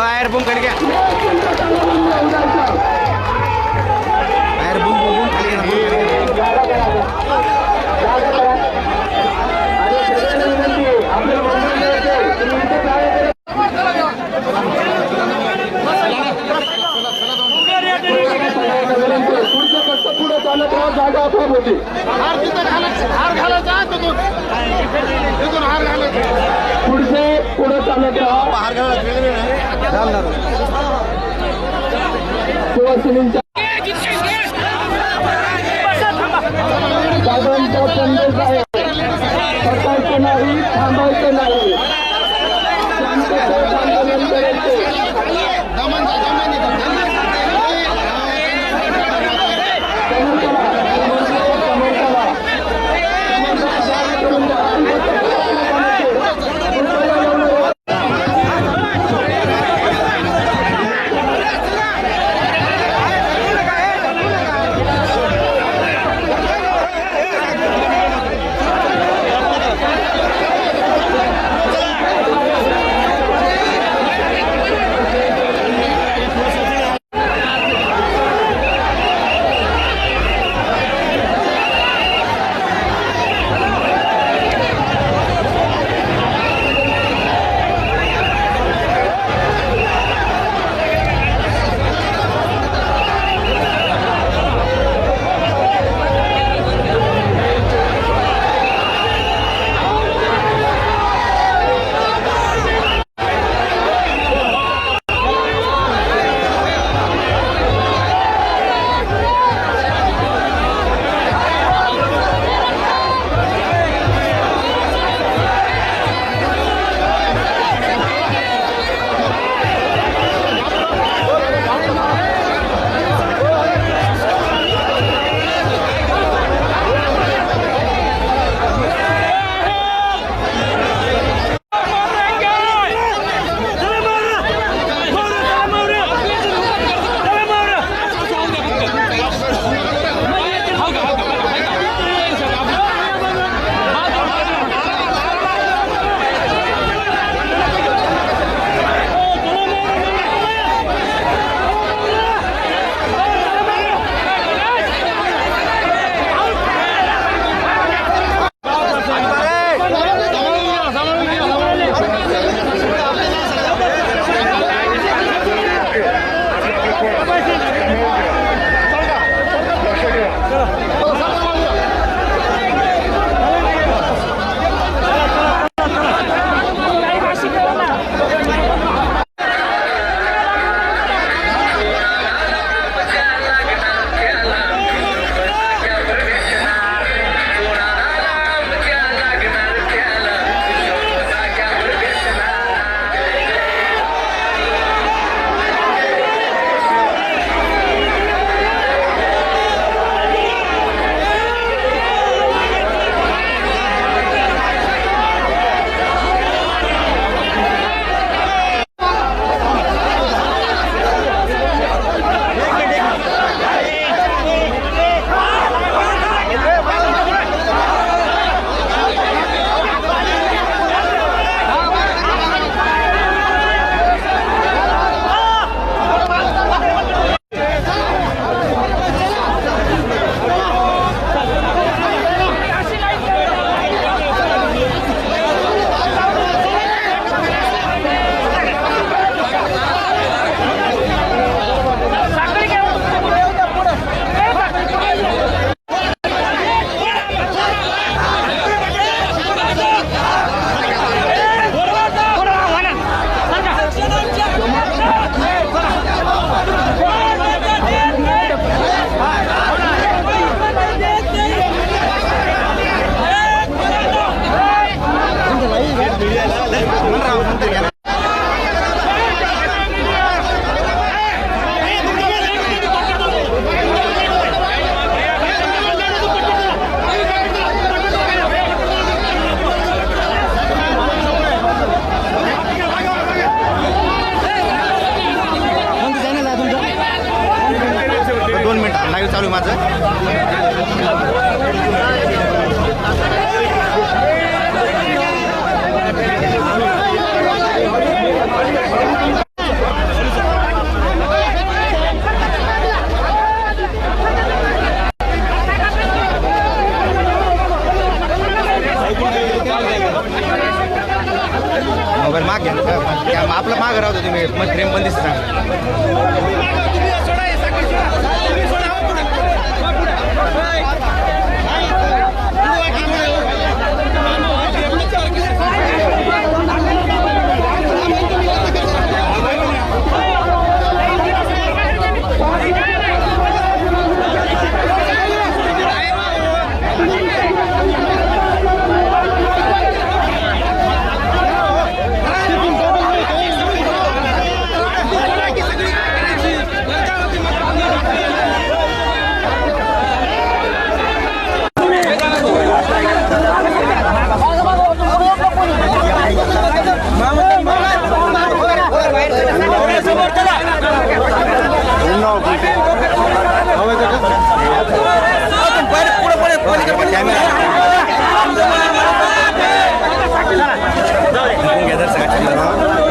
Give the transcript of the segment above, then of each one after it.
ஆயிரம் கிடைக்க पुढे चालत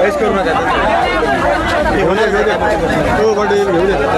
चॉईस करून तो बट घेऊन येतात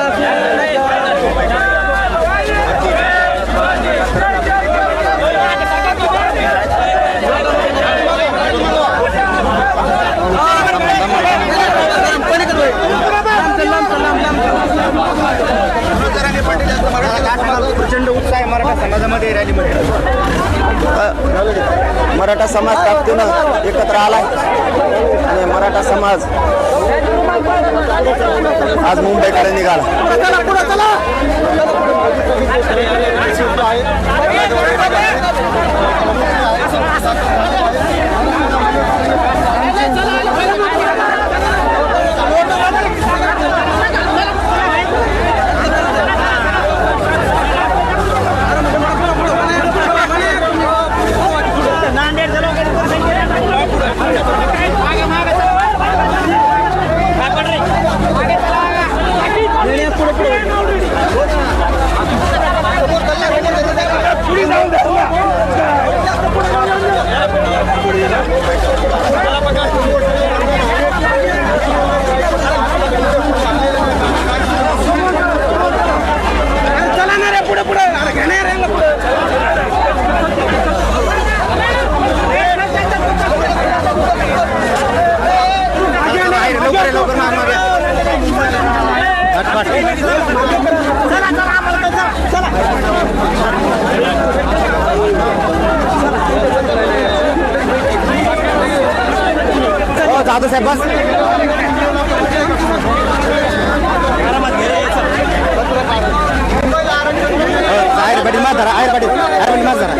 प्रचंड उत्साह आहे मराठा समाजामध्ये रॅलीमध्ये मराठा समाज ताकदीनं एकत्र आलाय. आणि मराठा समाज आज मुंबईकडे निघाला बाहेर लवकर ये, लवकर माग मागे. हो जाधव साहेब बस आयर पाटील मार धरा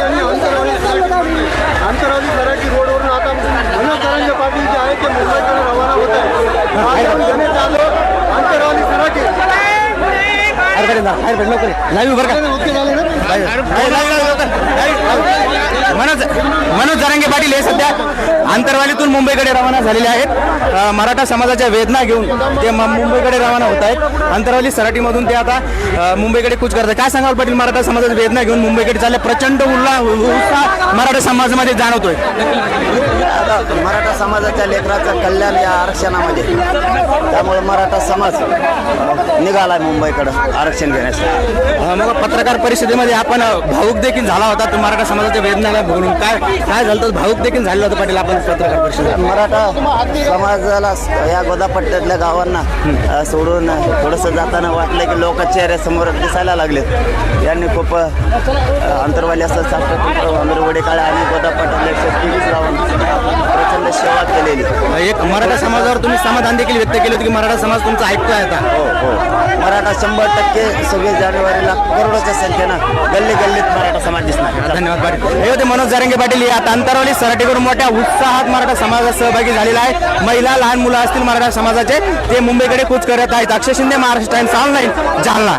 आंतररावली सराठी रोडवरून आता मनोज तरंगे पाटील जे आहेत ते मुंबईकडे रवाना होत आहे गणेश जाधव पाटील जा आयर पाटील लवकर लाईव्ह बरं का. मनोज मनोज जरांगे पाटील हे सध्या. आंतरवालीतून मुंबईकडे रवाना झालेले आहेत. मराठा समाजाच्या वेदना घेऊन ते मुंबईकडे रवाना होत आहेत. आंतरवाली सराटीमधून ते आता मुंबईकडे कूच करतात. काय सांगाल पाटील मराठा समाजाच्या वेदना घेऊन मुंबईकडे चालले? प्रचंड उल्हा उत्साह मराठा समाजामध्ये जाणवतोय. मराठा समाजाच्या लेकराचं कल्याण या आरक्षणामध्ये. त्यामुळे मराठा समाज निघाला मुंबईकडं आरक्षण घेण्यासाठी. मग पत्रकार परिषदेमध्ये आपण भाऊक देखील झाला होता तो मराठा समाजाच्या वेदनाला बघून? काय काय झालं तर भाऊक देखील झालेलं होतं पाटील आपण पत्रकार परिषदेत. मराठा समाजाला या गोदापट्ट्यातल्या गावांना सोडून थोडंसं जाताना वाटलं की लोक चेहऱ्यासमोर दिसायला लागलेत. यांनी खूप अंतरवाली असं साखर आंबरवडे काळे आणि गोदापट्ट्यातल्या गावांना. प्रचंड सेवा केलेली. एक मराठा समाजावर तुम्ही समाधान देखील व्यक्त केलं होतं की मराठा समाज तुमचा ऐकतोय आता? हो हो. मराठा शंभर टक्के सव्वीस जानेवारीला करोडोच्या संख्येनं गल्ली गल्लीत मराठा समाज दिसणार. धन्यवाद पाटील हे होते मनोज जारंगे पाटील. या अंतरवली सराटीकडून मोठ्या उत्साहात मराठा समाजात सहभागी झालेला आहे. महिला लहान मुलं असतील मराठा समाजाचे. ते मुंबईकडे कूच करत आहेत. Akshay Shinde Maharashtra Times online Jalna.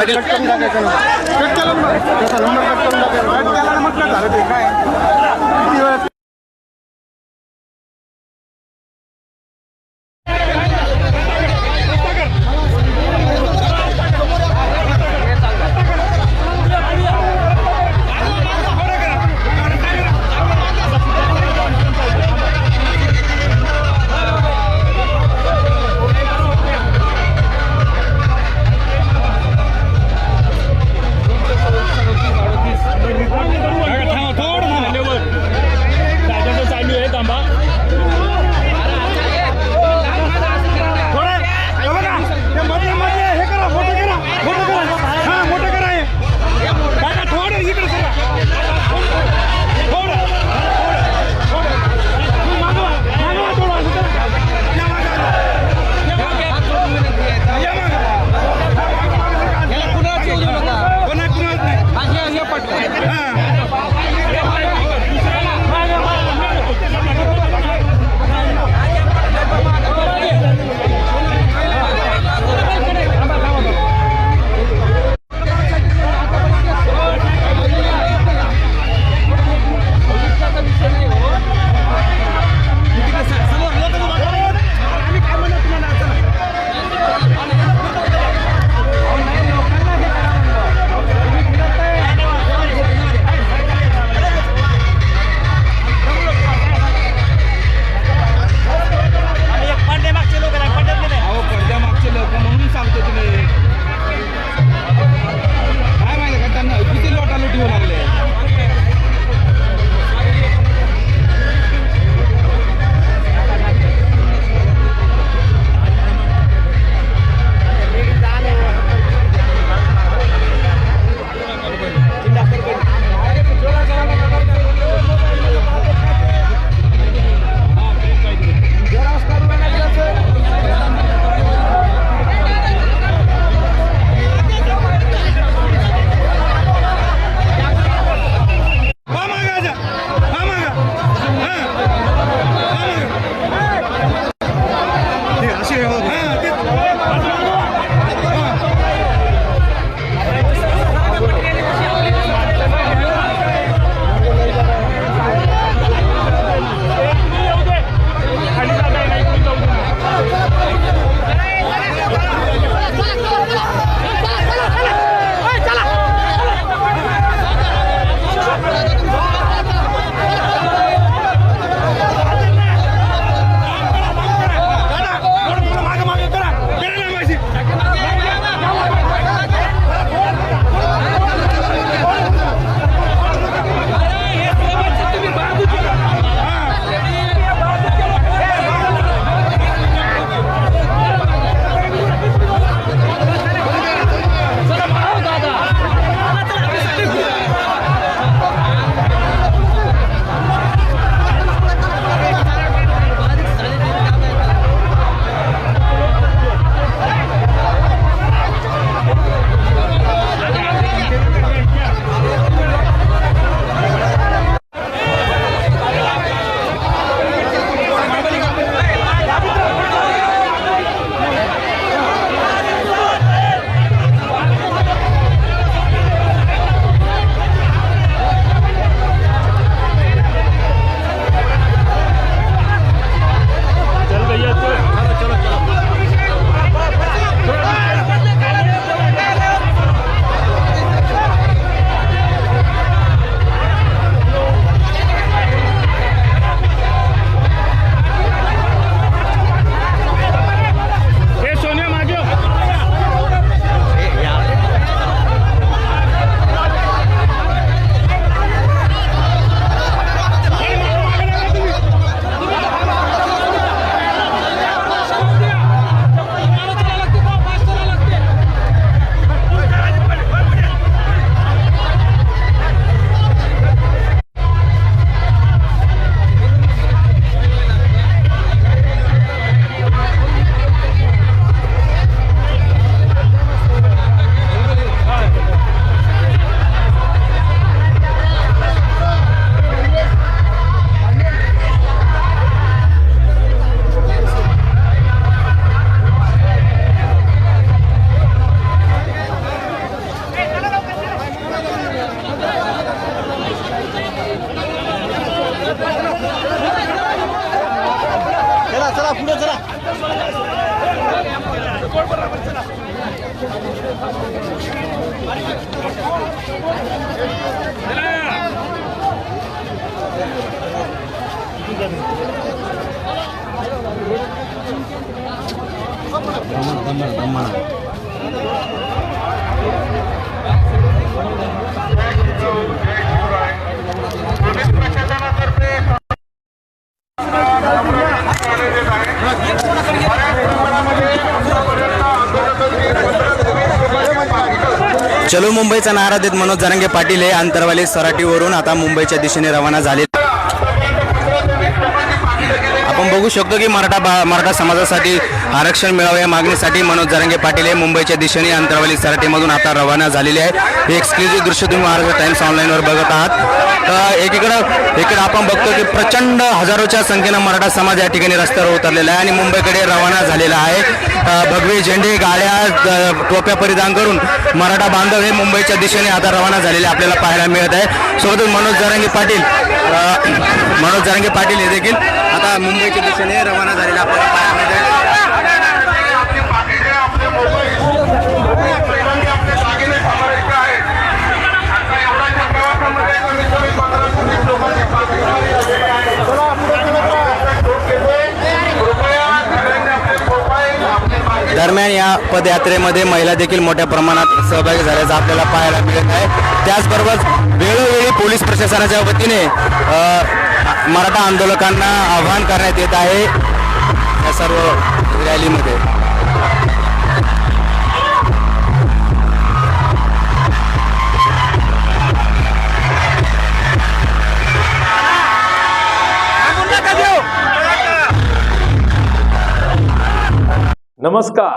अरे प्रशासनातर्फे चलो मुंबईचा नारा देत मनोज जरांगे पाटील हे अंतरवाले सराटीवरून आता मुंबईच्या दिशेने रवाना झाले. आपण बघू शकतो की मराठा बा मराठा समाजासाठी आरक्षण मिळावं या मागणीसाठी मनोज जरांगे पाटील हे मुंबईच्या दिशेने अंतरवाली सराटीमधून आता रवाना झालेले आहे. हे एक्सक्लुझिव्ह दृश्य तुम्ही महाराष्ट्र टाइम्स ऑनलाईनवर बघत आहात. एकीकडं इकडं आपण बघतो की प्रचंड हजारोच्या संख्येनं मराठा समाज या ठिकाणी रस्त्यावर उतरलेला आहे आणि मुंबईकडे रवाना झालेला आहे. भगवे झेंडे गाड्या टोप्या परिधान करून मराठा बांधव हे मुंबईच्या दिशेने आता रवाना झालेले आपल्याला पाहायला मिळत आहे. सोबतच मनोज जरांगे पाटील मनोज जरांगे पाटील हे देखील आता मुंबईच्या दिशेने रवाना झालेले आपल्याला पाहायला मिळत आहे दरम्यान या पदयात्रेमध्ये महिला देखील मोठ्या प्रमाणात सहभागी झाल्याचं आपल्याला पाहायला मिळत आहे. त्याचबरोबर वेळोवेळी पोलीस प्रशासनाच्या वतीने मराठा आंदोलकांना आवाहन करण्यात येत आहे या सर्व रॅलीमध्ये. नमस्कार.